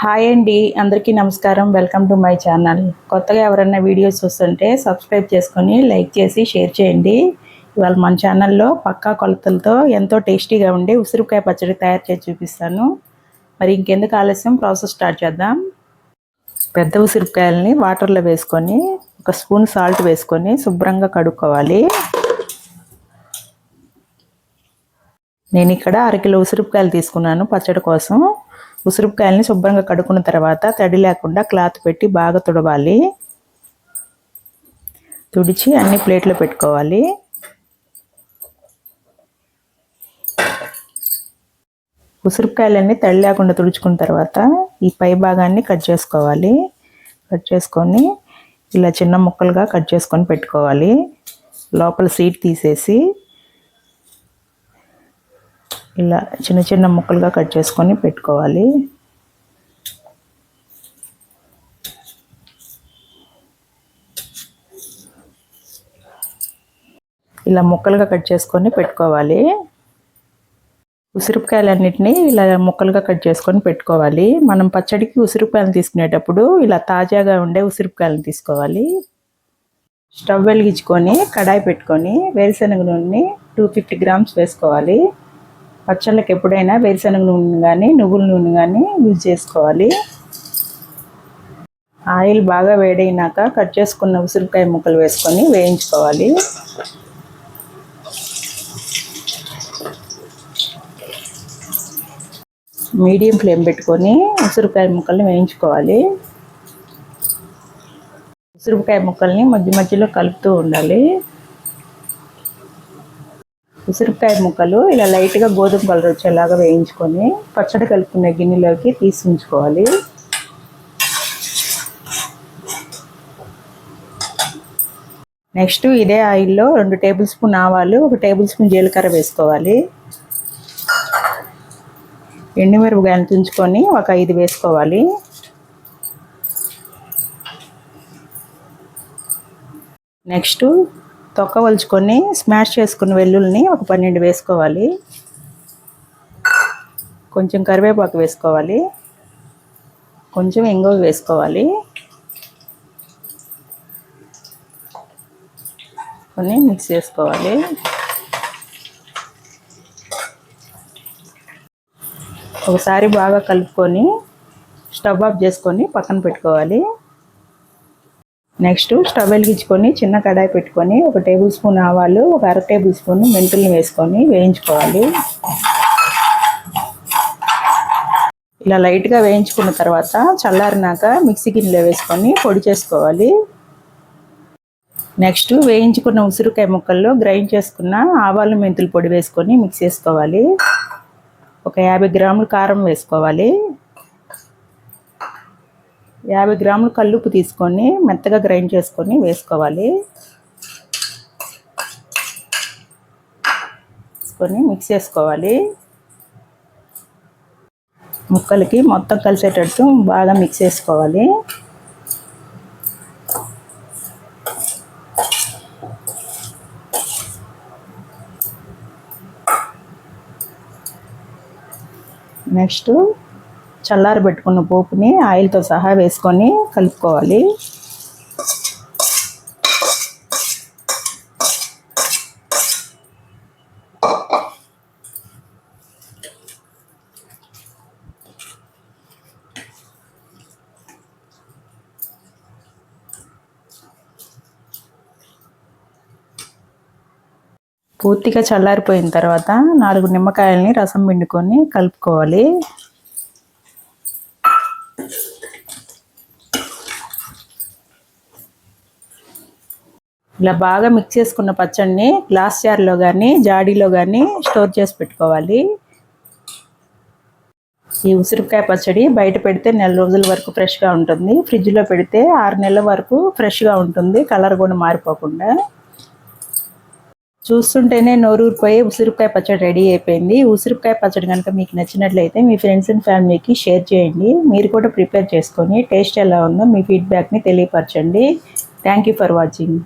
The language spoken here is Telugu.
హాయ్ అండి అందరికీ నమస్కారం. Welcome to my channel. కొత్తగా ఎవరైనా వీడియోస్ చూస్తుంటే సబ్స్క్రైబ్ చేసుకొని లైక్ చేసి షేర్ చేయండి. ఇవాళ మన ఛానల్లో పక్కా కొలతలతో ఎంతో టేస్టీగా ఉండే ఉసిరికాయ పచ్చడి తయారు చేసి చూపిస్తాను. మరి ఇంకెందుకు ఆలస్యం? ప్రాసెస్ స్టార్ట్ చేద్దాం. పెద్ద ఉసిరికాయలని వాటర్లో వేసుకొని ఒక స్పూన్ సాల్ట్ వేసుకొని శుభ్రంగా కడుక్కోవాలి. నేను ఇక్కడ అరకిలో ఉసిరికాయలు తీసుకున్నాను పచ్చడి కోసం. ఉసిరికాయలని శుభ్రంగా కడుక్కున్న తర్వాత తడి లేకుండా క్లాత్ పెట్టి బాగా తుడవాలి. తుడిచి అన్ని ప్లేట్లో పెట్టుకోవాలి. ఉసిరికాయలన్నీ తడి లేకుండా తుడుచుకున్న తర్వాత ఈ పై భాగాన్ని కట్ చేసుకోవాలి. కట్ చేసుకొని ఇలా చిన్న ముక్కలుగా కట్ చేసుకొని పెట్టుకోవాలి. లోపల సీట్ తీసేసి ఇలా చిన్న చిన్న ముక్కలుగా కట్ చేసుకొని పెట్టుకోవాలి. ఇలా ముక్కలుగా కట్ చేసుకొని పెట్టుకోవాలి. ఉసిరికాయలన్నింటినీ ఇలా ముక్కలుగా కట్ చేసుకొని పెట్టుకోవాలి. మనం పచ్చడికి ఉసిరికాయలు తీసుకునేటప్పుడు ఇలా తాజాగా ఉండే ఉసిరికాయలను తీసుకోవాలి. స్టవ్ వెలిగించుకొని కడాయి పెట్టుకొని వేరుశనగ నూనె టూ ఫిఫ్టీ గ్రామ్స్ వేసుకోవాలి. పచ్చళ్ళకి ఎప్పుడైనా వేరుశనగ నూనె కానీ నువ్వుల నూనె కానీ యూజ్ చేసుకోవాలి. ఆయిల్ బాగా వేడైనాక కట్ చేసుకున్న ఉసిరికాయ ముక్కలు వేసుకొని వేయించుకోవాలి. మీడియం ఫ్లేమ్ పెట్టుకొని ఉసిరికాయ ముక్కల్ని వేయించుకోవాలి. ఉసిరికాయ ముక్కల్ని మధ్య మధ్యలో కలుపుతూ ఉండాలి. ఉసిరికాయ ముక్కలు ఇలా లైట్గా గోధుమ కలర్ వచ్చేలాగా వేయించుకొని పచ్చడి కలుపుకునే గిన్నెలోకి తీసి ఉంచుకోవాలి నెక్స్ట్ ఇదే ఆయిల్లో రెండు టేబుల్ స్పూన్ ఆవాలు ఒక టేబుల్ స్పూన్ జీలకర్ర వేసుకోవాలి. ఎండుమిరపకాయలు తుంచుకొని ఒక ఐదు వేసుకోవాలి. నెక్స్ట్ తొక్క వలుచుకొని స్మాష్ చేసుకున్న వెల్లుల్ని ఒక పన్నెండు వేసుకోవాలి. కొంచెం కరివేపాకు వేసుకోవాలి. కొంచెం ఇంగువ వేసుకోవాలి. కొన్ని మిక్స్ చేసుకోవాలి. ఒకసారి బాగా కలుపుకొని స్టవ్ ఆఫ్ చేసుకొని పక్కన పెట్టుకోవాలి. నెక్స్ట్ స్టవ్ వెలిగించుకొని చిన్న కడాయి పెట్టుకొని ఒక టేబుల్ స్పూన్ ఆవాలు ఒక అర టేబుల్ స్పూన్ మెంతుల్ని వేసుకొని వేయించుకోవాలి. ఇలా లైట్గా వేయించుకున్న తర్వాత చల్లారినాక మిక్సీ గిన్నెలో వేసుకొని పొడి చేసుకోవాలి. నెక్స్ట్ వేయించుకున్న ఉసిరికాయ ముక్కల్లో గ్రైండ్ చేసుకున్న ఆవాలు మెంతులు పొడి వేసుకొని మిక్స్ చేసుకోవాలి. ఒక యాభై గ్రాములు కారం వేసుకోవాలి. యాభై గ్రాములు కల్లుపు తీసుకొని మెత్తగా గ్రైండ్ చేసుకొని వేసుకోవాలి. వేసుకొని మిక్స్ చేసుకోవాలి. ముక్కలకి మొత్తం కలిసేటట్టు బాగా మిక్స్ చేసుకోవాలి. నెక్స్ట్ చల్లారి పెట్టుకున్న పోపుని ఆయిల్తో సహా వేసుకొని కలుపుకోవాలి. పూర్తిగా చల్లారిపోయిన తర్వాత నాలుగు నిమ్మకాయలని రసం పిండుకొని కలుపుకోవాలి. ఇలా బాగా మిక్స్ చేసుకున్న పచ్చడిని గ్లాస్ జార్లో కానీ జాడీలో కానీ స్టోర్ చేసి పెట్టుకోవాలి. ఈ ఉసిరికాయ పచ్చడి బయట పెడితే నెల రోజుల వరకు ఫ్రెష్గా ఉంటుంది. ఫ్రిడ్జ్లో పెడితే ఆరు నెలల వరకు ఫ్రెష్గా ఉంటుంది. కలర్ కూడా మారిపోకుండా. చూస్తుంటేనే నోరూరిపోయి ఉసిరికాయ పచ్చడి రెడీ అయిపోయింది. ఉసిరికాయ పచ్చడి కనుక మీకు నచ్చినట్లయితే మీ ఫ్రెండ్స్ అండ్ ఫ్యామిలీకి షేర్ చేయండి. మీరు కూడా ప్రిపేర్ చేసుకొని టేస్ట్ ఎలా ఉందో మీ ఫీడ్బ్యాక్ని తెలియపరచండి. Thank you for watching